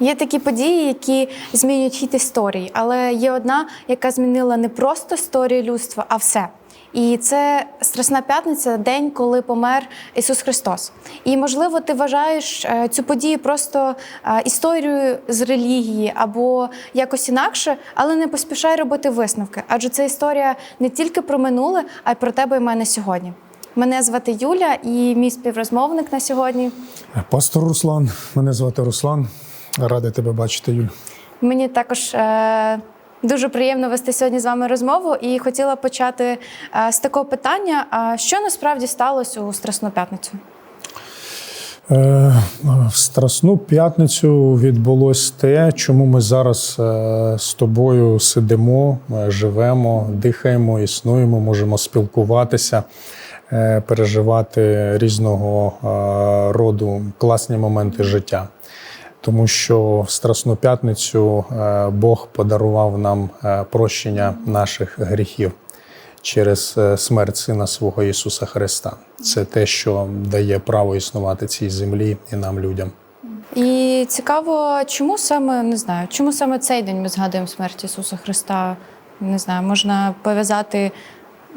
Є такі події, які змінюють хід історії, але є одна, яка змінила не просто історію людства, а все. І це Страсна п'ятниця, день, коли помер Ісус Христос. І можливо, ти вважаєш е, цю подію просто е, історією з релігії або якось інакше, але не поспішай робити висновки, адже це історія не тільки про минуле, а й про тебе і мене сьогодні. Мене звати Юля, і мій співрозмовник на сьогодні. Пастор Руслан, мене звати Руслан. Радий тебе бачити, Юль. Мені також е, дуже приємно вести сьогодні з вами розмову, і хотіла почати е, з такого питання: а що насправді сталося у Страсну п'ятницю? Е, В Страсну п'ятницю відбулось те, чому ми зараз е, з тобою сидимо, е, живемо, дихаємо, існуємо, можемо спілкуватися, е, переживати різного е, роду класні моменти життя. Тому що в Страсну п'ятницю е, Бог подарував нам е, прощення наших гріхів через е, смерть Сина свого Ісуса Христа. Це те, що дає право існувати цій землі і нам, людям. І цікаво, чому саме не знаю, чому саме цей день ми згадуємо смерть Ісуса Христа? Не знаю, можна пов'язати,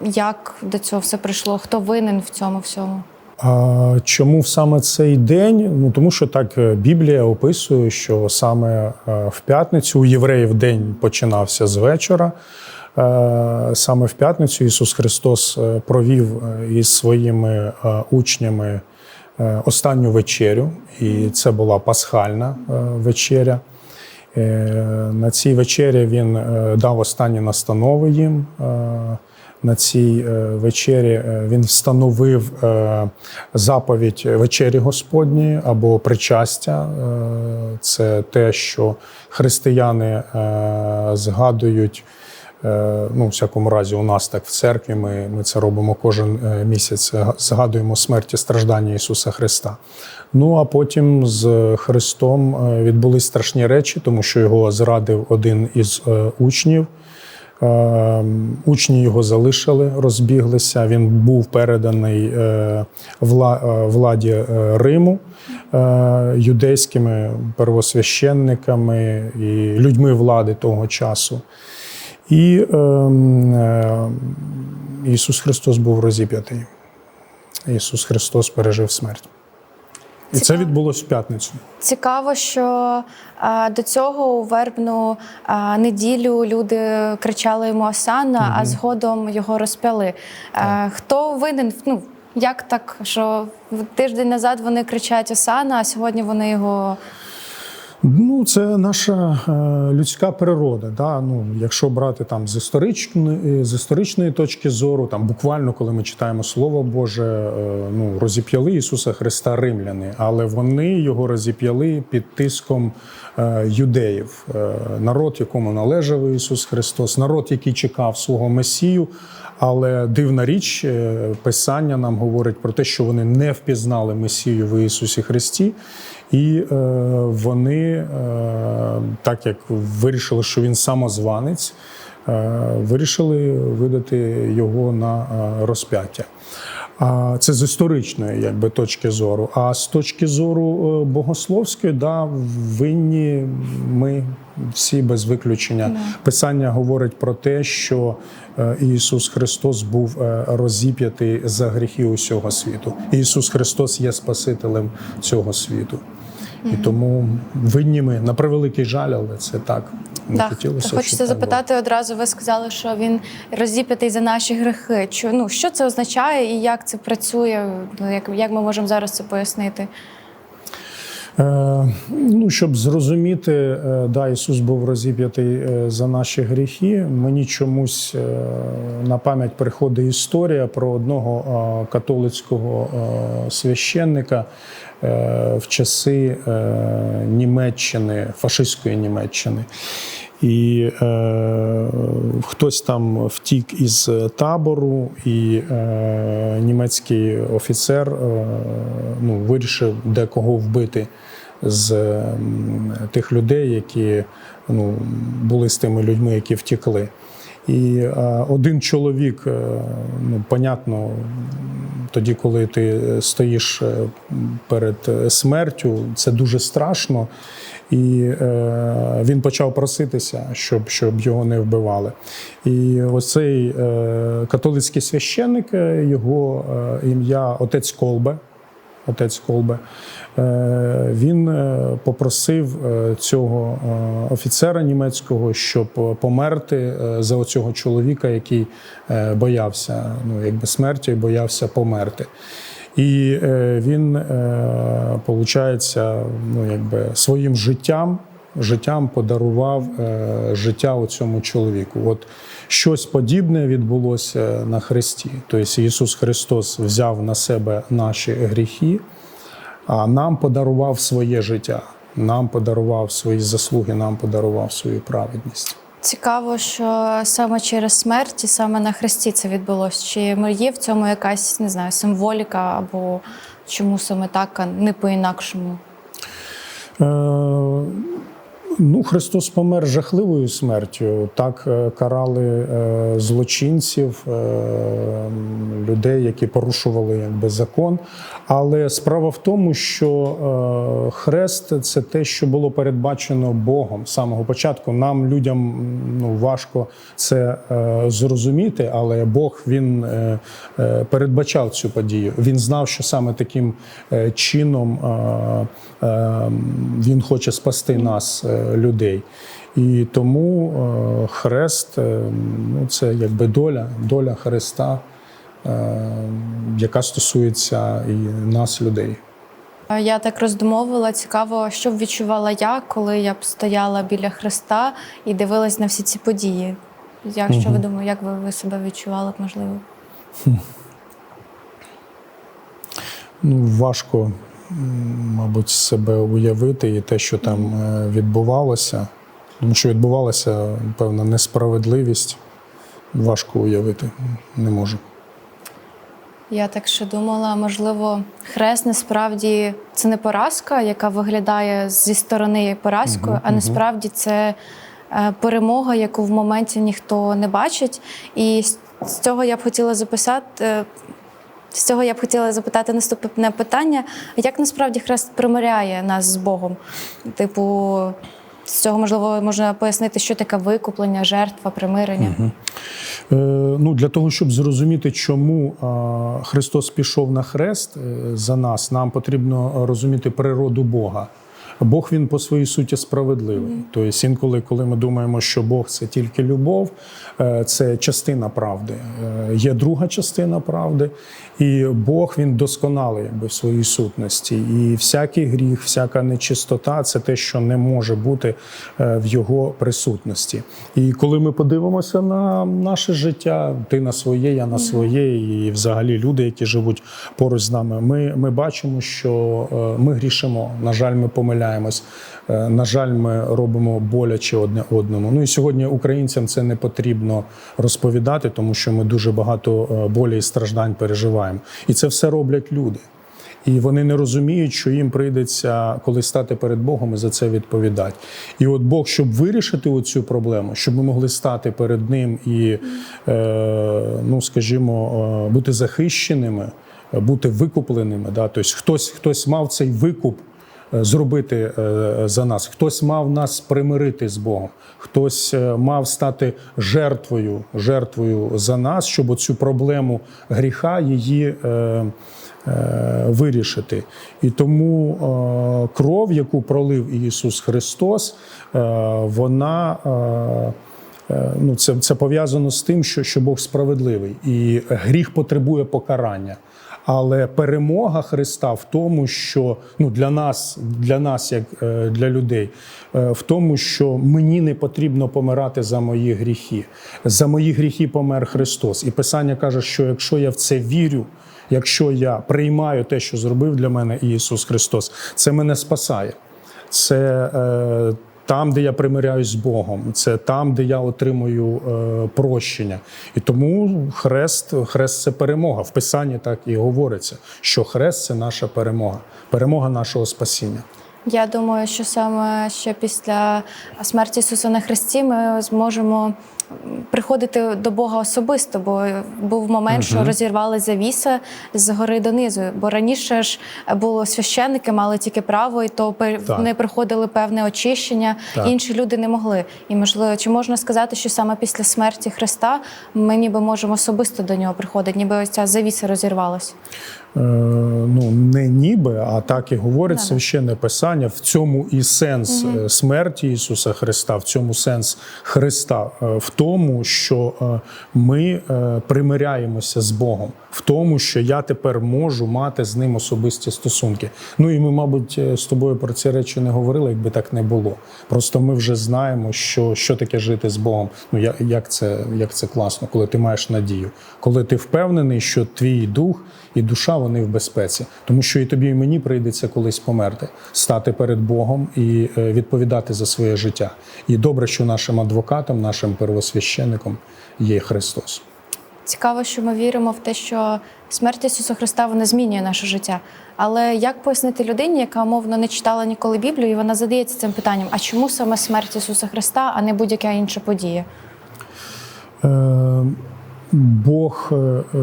як до цього все прийшло, хто винен в цьому всьому. А чому саме цей день? Ну тому що так е, Біблія описує, що саме е, в п'ятницю у євреїв день починався з вечора. Е, Саме в п'ятницю Ісус Христос провів із своїми учнями останню вечерю, і це була пасхальна вечеря. Е, На цій вечері він е, дав останні настанови їм. Е, На цій вечері він встановив заповідь вечері Господньої або причастя. Це те, що християни згадують. Е, Ну, в всякому разі, у нас так в церкві. Ми, ми це робимо кожен е, місяць. га- Згадуємо смерті страждання Ісуса Христа. Ну а потім з Христом е, відбулись страшні речі, тому що його зрадив один із е, учнів. Е, Учні його залишили, розбіглися. Він був переданий е, вла- е, владі е, Риму е, юдейськими первосвященниками і людьми влади того часу. І е, е, Ісус Христос був розіп'ятий. Ісус Христос пережив смерть. І це відбулося в п'ятницю. Цікаво, що а, до цього у вербну а, неділю люди кричали йому Осанна, а згодом його розп'яли. А, хто винен? Ну як так, що тиждень назад вони кричать Осанна, а сьогодні вони його Ну, це наша е, людська природа. Да? Ну, якщо брати там з історичної, з історичної точки зору, там буквально, коли ми читаємо Слово Боже, е, ну розіп'яли Ісуса Христа римляни, але вони його розіп'яли під тиском е, юдеїв, Е, народ, якому належав Ісус Христос, народ, який чекав свого Месію. Але дивна річ, е, Писання нам говорить про те, що вони не впізнали Месію в Ісусі Христі. І е, вони, е, так як вирішили, що він самозванець, е, вирішили видати його на е, розп'яття. А це з історичної якби, точки зору. А з точки зору е, богословської, да, винні ми всі без виключення. Писання говорить про те, що е, Ісус Христос був розіп'ятий за гріхи усього світу. Ісус Христос є Спасителем цього світу. І тому винні ми на превеликий жаль, але це так. Не Так, хотілося. Так, хочеться запитати було. одразу. Ви сказали, що він розіп'ятий за наші грехи. Чо, ну, що це означає і як це працює? Ну, Як, як ми можемо зараз це пояснити? Е, Ну, щоб зрозуміти, е, да, Ісус був розіп'ятий е, за наші гріхи. Мені чомусь на пам'ять приходить історія про одного католицького священника в часи Німеччини, фашистської Німеччини. І е, хтось там втік із табору, і е, німецький офіцер е, ну, вирішив де кого вбити з тих людей, які ну, були з тими людьми, які втекли. І один чоловік, е, ну, понятно, тоді, коли ти стоїш е, перед е, смертю, це дуже страшно. І е, він почав проситися, щоб, щоб його не вбивали. І ось цей е, католицький священник, його е, ім'я отець Колбе. Отець Колбе, він е, попросив е, цього е, офіцера німецького, щоб е, померти е, за оцього чоловіка, який е, боявся ну, якби смерті, боявся померти. І е, він, е, получається, ну, якби своїм життям, життям подарував е, життя у цьому чоловіку. От щось подібне відбулося на Христі. Тобто Ісус Христос взяв на себе наші гріхи, нам подарував своє життя, нам подарував свої заслуги, нам подарував свою праведність. Цікаво, що саме через смерть і саме на хресті це відбулося. Чи є в цьому якась не знаю, символіка або чому саме так, а не по-інакшому? Е, Ну, Христос помер жахливою смертю. Так е, карали е, злочинців, е, людей, які порушували якби, закон. Але справа в тому, що хрест це те, що було передбачено Богом з самого початку. Нам, людям, ну, важко це зрозуміти, але Бог він передбачав цю подію. Він знав, що саме таким чином він хоче спасти нас, людей. І тому е, хрест е, ну, це якби доля, доля Христа, е, яка стосується і нас, людей. Я так роздумовувала. Цікаво, що б відчувала я, коли я б стояла біля Христа і дивилась на всі ці події. Як що ви думаєте, як ви, ви себе відчували б, можливо? Ну, важко, мабуть, себе уявити і те, що там е, відбувалося. Тому що відбувалася певна несправедливість. Важко уявити, не можу. Я так ще думала, можливо, хрест насправді це не поразка, яка виглядає зі сторони поразкою, а насправді це е, перемога, яку в моменті ніхто не бачить. І з- з цього я б хотіла записати. З цього я б хотіла запитати наступне питання: як насправді хрест примиряє нас з Богом? Типу, з цього можливо можна пояснити, що таке викуплення, жертва, примирення. Е, Ну, для того, щоб зрозуміти, чому Христос пішов на хрест е, за нас, нам потрібно розуміти природу Бога. Бог він по своїй суті справедливий. Тобто, інколи, коли ми думаємо, що Бог це тільки любов, е, це частина правди. Е, Є друга частина правди, і Бог він досконалий якби, в своїй сутності. І всякий гріх, всяка нечистота це те, що не може бути е, в його присутності. І коли ми подивимося на наше життя, ти на своє, я на своє, і взагалі люди, які живуть поруч з нами, ми, ми бачимо, що ми грішимо. На жаль, ми помиляємось. Е, На жаль, ми робимо боляче одне одному. Ну і сьогодні українцям це не потрібно розповідати, тому що ми дуже багато е, болі і страждань переживаємо. І це все роблять люди. І вони не розуміють, що їм прийдеться коли стати перед Богом і за це відповідати. І от Бог, щоб вирішити оцю проблему, щоб ми могли стати перед ним і, е, ну скажімо, бути захищеними, бути викупленими. Да? Тобто хтось, хтось мав цей викуп зробити е, за нас, хтось мав нас примирити з Богом, хтось е, мав стати жертвою, жертвою за нас, щоб оцю проблему гріха її. е, е, Вирішити. І тому е, кров, яку пролив Ісус Христос, е, вона е, е, ну, це, це пов'язано з тим, що, що Бог справедливий, і гріх потребує покарання. Але перемога Христа в тому, що ну для нас, для нас, як е, для людей, е, в тому, що мені не потрібно помирати за мої гріхи. За мої гріхи помер Христос. І Писання каже, що якщо я в це вірю, якщо я приймаю те, що зробив для мене Ісус Христос, це мене спасає. Це е, там, де я примиряюсь з Богом, це там, де я отримую е, прощення. І тому хрест, хрест це перемога. В Писанні так і говориться, що хрест це наша перемога, перемога нашого спасіння. Я думаю, що саме ще після смерті Ісуса на Христі ми зможемо приходити до Бога особисто, бо був момент, що розірвали завіса з гори донизу. Бо раніше ж було священники, мали тільки право, і то вони приходили певне очищення, Так. інші люди не могли. І можливо, чи можна сказати, що саме після смерті Христа ми ніби можемо особисто до нього приходити, ніби ось ця завіса розірвалася. Е, ну не ніби, а так і говорить священне писання. В цьому і сенс е, смерті Ісуса Христа, в цьому сенс Христа, е, в тому, що ми примиряємося з Богом, в тому, що я тепер можу мати з ним особисті стосунки. Ну і ми, мабуть, з тобою про ці речі не говорили, якби так не було. Просто ми вже знаємо, що, що таке жити з Богом. Ну я- як це, як це класно, коли ти маєш надію, коли ти впевнений, що твій дух і душа вони в безпеці, тому що і тобі, і мені прийдеться колись померти, стати перед Богом і е, відповідати за своє життя. І добре, що нашим адвокатом, нашим первосвященником є Христос. Цікаво, що ми віримо в те, що смерть Ісуса Христа вона змінює наше життя. Але як пояснити людині, яка мовно не читала ніколи Біблію, і вона задається цим питанням: а чому саме смерть Ісуса Христа, а не будь-яка інша подія? Е, Бог е, е,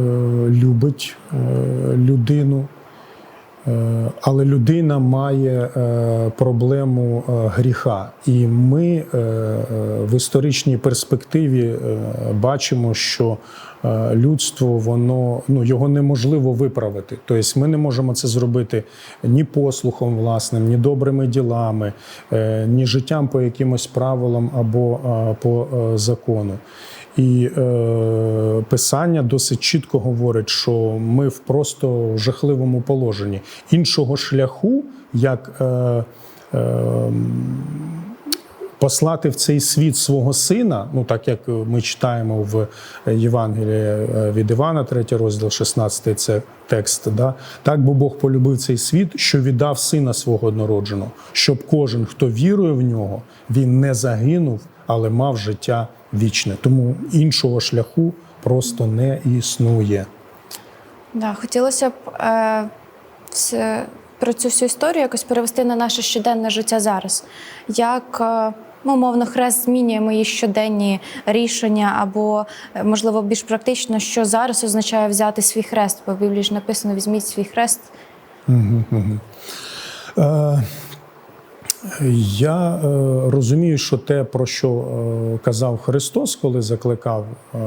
любить е, людину, але людина має проблему гріха. І ми в історичній перспективі бачимо, що людство воно ну його неможливо виправити. Тобто ми не можемо це зробити ні послухом власним, ні добрими ділами, ні життям по якимось правилам або по закону. І е, писання досить чітко говорить, що ми в просто жахливому положенні. Іншого шляху, як е, е, послати в цей світ свого сина, ну так як ми читаємо в Євангелії е, від Івана, 3 розділ, 16 це текст. Да? Так бо Бог полюбив цей світ, що віддав сина свого однородженого, щоб кожен, хто вірує в нього, він не загинув, але мав життя вічне. Тому іншого шляху просто не існує. Да, хотілося б е, все, про цю всю історію якось перевести на наше щоденне життя зараз. Як е, ну, умовно, хрест змінює мої щоденні рішення, або, е, можливо, більш практично, що зараз означає взяти свій хрест, бо в Біблії ж написано: візьміть свій хрест. Е, Я е, розумію, що те, про що е, казав Христос, коли закликав е,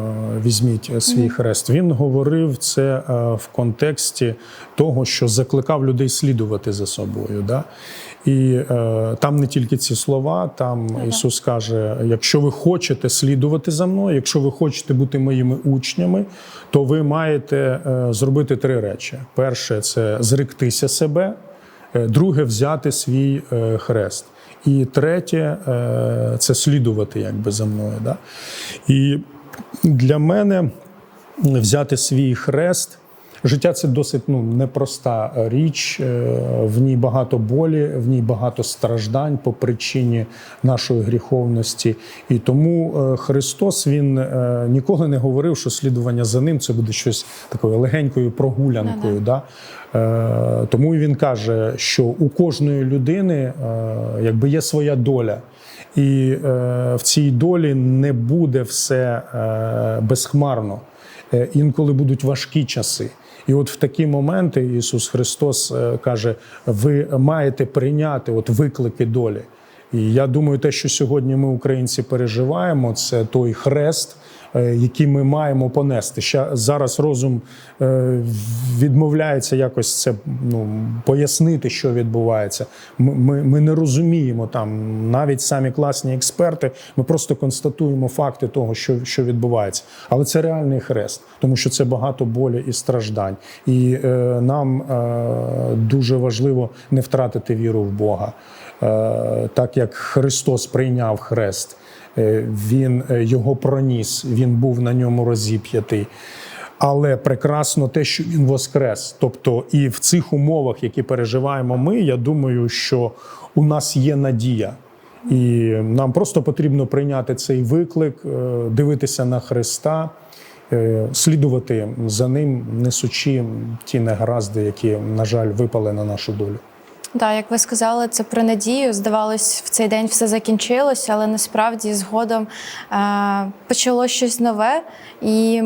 візьміть свій хрест, він говорив це е, в контексті того, що закликав людей слідувати за собою. Да? І е, там не тільки ці слова, там Ісус каже: якщо ви хочете слідувати за мною, якщо ви хочете бути моїми учнями, то ви маєте е, зробити три речі: перше це зректися себе. Е, Друге взяти свій е, хрест. І третє е, це слідувати якби за мною. Да? І для мене взяти свій хрест. Життя це досить ну, непроста річ. е, В ній багато болі, в ній багато страждань по причині нашої гріховності. І тому е, Христос він е, ніколи не говорив, що слідування за ним це буде щось такою легенькою прогулянкою. Да? Е, Тому він каже, що у кожної людини е, якби є своя доля. І е, в цій долі не буде все е, безхмарно. Е, Інколи будуть важкі часи. І от в такі моменти Ісус Христос е, каже: ви маєте прийняти от виклики долі. І я думаю, те, що сьогодні ми, українці, переживаємо, це той хрест, е, який ми маємо понести. Ще зараз розум е, відмовляється якось це ну, пояснити, що відбувається. Ми, ми, ми не розуміємо там навіть самі класні експерти. Ми просто констатуємо факти того, що, що відбувається. Але це реальний хрест, тому що це багато болі і страждань. І е, нам е, дуже важливо не втратити віру в Бога. Е, так як Христос прийняв хрест, Він е, його проніс, він був на ньому розіп'ятий. Але прекрасно те, що він воскрес. Тобто, і в цих умовах, які переживаємо ми, я думаю, що у нас є надія. І нам просто потрібно прийняти цей виклик, е, дивитися на Христа, е, слідувати за ним, несучи ті негаразди, які, на жаль, випали на нашу долю. Так, як ви сказали, це про надію. Здавалось, в цей день все закінчилося, але насправді згодом е, почало щось нове. І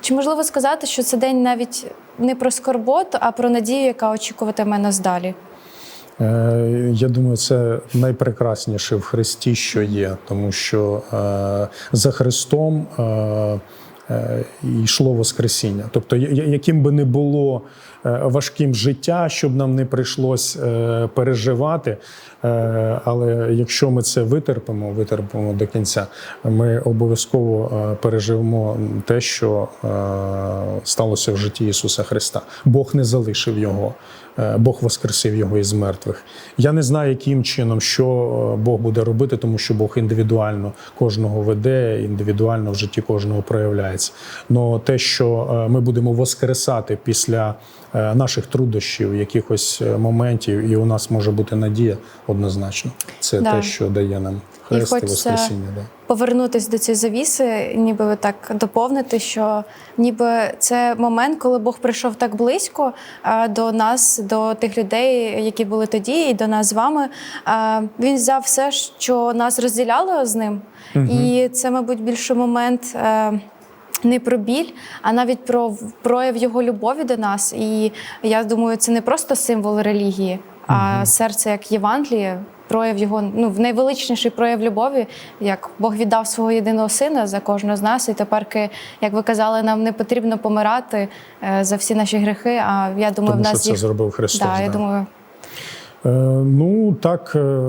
чи можливо сказати, що це день навіть не про скорботу, а про надію, яка очікуватиме нас далі? Е, Я думаю, це найпрекрасніше в Христі, що є, тому що е, за Христом е, е, йшло Воскресіння. Тобто, яким би не було важким життя, щоб нам не прийшлось е, переживати. е, Але якщо ми це витерпимо, витерпимо до кінця, ми обов'язково е, переживемо те, що е, сталося в житті Ісуса Христа. Бог не залишив його. Е, Бог воскресив його із мертвих. Я не знаю, яким чином, що е, Бог буде робити, тому що Бог індивідуально кожного веде, індивідуально в житті кожного проявляється. Но те, що е, ми будемо воскресати після наших труднощів, якихось моментів, і у нас може бути надія однозначно. Це Да. те, що дає нам і хочеться. Да. Повернутись до цієї завіси, ніби так доповнити, що ніби це момент, коли Бог прийшов так близько а, до нас, до тих людей, які були тоді, і до нас з вами. А, Він взяв все, що нас розділяло з ним, і це, мабуть, більше момент. е, Не про біль, а навіть про прояв його любові до нас. І я думаю, це не просто символ релігії, а серце як Євангеліє, прояв його ну в найвеличніший прояв любові, як Бог віддав свого єдиного сина за кожного з нас. І тепер, як ви казали, нам не потрібно помирати е, за всі наші грехи. А я думаю, Тому в що нас це їх зробив Христос. да, я думаю, Ну так, е,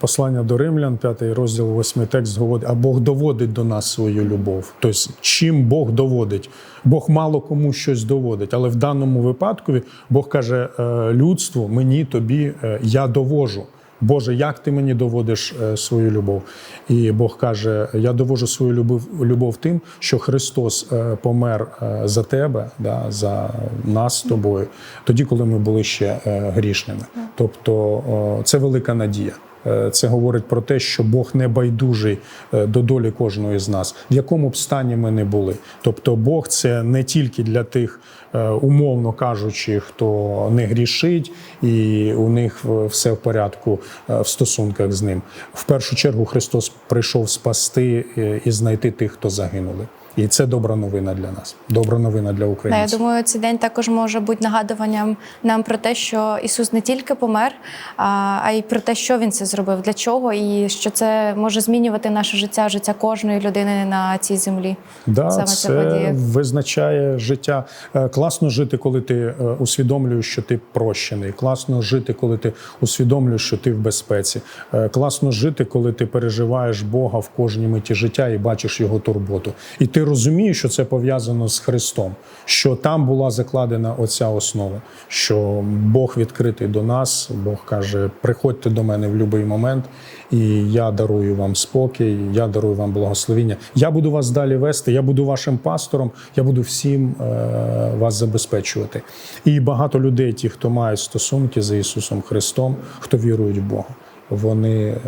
послання до римлян, п'ятий розділ, восьмий текст говорить, а Бог доводить до нас свою любов. Тобто, чим Бог доводить? Бог мало кому щось доводить, але в даному випадку Бог каже е, людству, мені, тобі, е, я довожу. Боже, як ти мені доводиш е, свою любов? І Бог каже: Я довожу свою любов, любов тим, що Христос е, помер е, за тебе, да, за нас з тобою, тоді, коли ми були ще грішними. Тобто це велика надія. Е, Це говорить про те, що Бог не байдужий е, до долі кожної з нас, в якому б стані ми не були. Тобто, Бог це не тільки для тих, е, умовно кажучи, хто не грішить, і у них все в порядку в стосунках з ним. В першу чергу Христос прийшов спасти і знайти тих, хто загинули. І це добра новина для нас, добра новина для Да, я думаю, цей день також може бути нагадуванням нам про те, що Ісус не тільки помер, а, й про те, що Він це зробив, для чого, і що це може змінювати наше життя, життя кожної людини на цій землі. Да, Саме це визначає життя. Е, Класно жити, коли ти е, усвідомлюєш, що ти прощений. Класно жити, коли ти усвідомлюєш, що ти в безпеці. Е, Класно жити, коли ти переживаєш Бога в кожній миті життя і бачиш його турботу. І ти розумієш, що це пов'язано з Христом, що там була закладена оця основа, що Бог відкритий до нас. Бог каже: приходьте до мене в будь-який момент, і я дарую вам спокій, я дарую вам благословіння. Я буду вас далі вести, я буду вашим пастором, я буду всім е, вас забезпечувати. І багато людей, ті, хто мають стосунки з Ісусом Христом, хто вірують в Бога, вони е,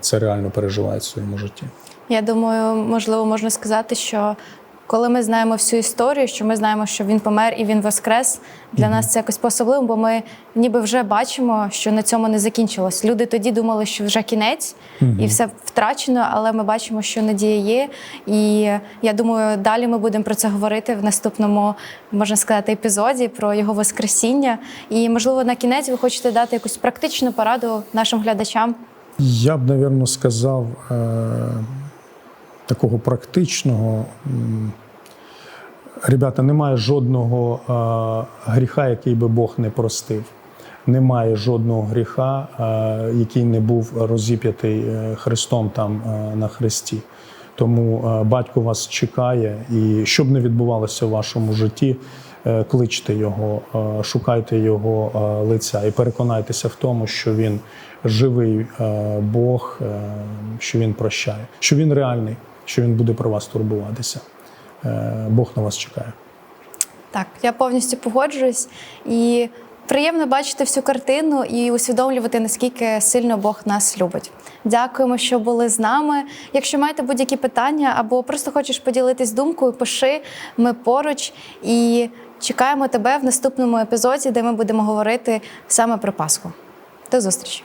це реально переживають в своєму житті. Я думаю, можливо, можна сказати, що коли ми знаємо всю історію, що ми знаємо, що він помер і він воскрес, для нас це якось по-особливому, бо ми ніби вже бачимо, що на цьому не закінчилось. Люди тоді думали, що вже кінець і все втрачено, але ми бачимо, що надія є. І я думаю, далі ми будемо про це говорити в наступному, можна сказати, епізоді про його воскресіння. І можливо, на кінець ви хочете дати якусь практичну пораду нашим глядачам. Я б, напевно, сказав е, такого практичного. Ребята, немає жодного гріха, який би Бог не простив. Немає жодного гріха, який не був розіп'ятий е, Христом там е, на хресті. Тому е, батько вас чекає, і що б не відбувалося в вашому житті, кличте його, шукайте його лиця і переконайтеся в тому, що він живий Бог, що він прощає, що він реальний, що він буде про вас турбуватися. Е, Бог на вас чекає. Так, я повністю погоджуюсь. І приємно бачити всю картину і усвідомлювати, наскільки сильно Бог нас любить. Дякуємо, що були з нами. Якщо маєте будь-які питання або просто хочеш поділитись думкою, пиши, ми поруч. І чекаємо тебе в наступному епізоді, де ми будемо говорити саме про Пасху. До зустрічі!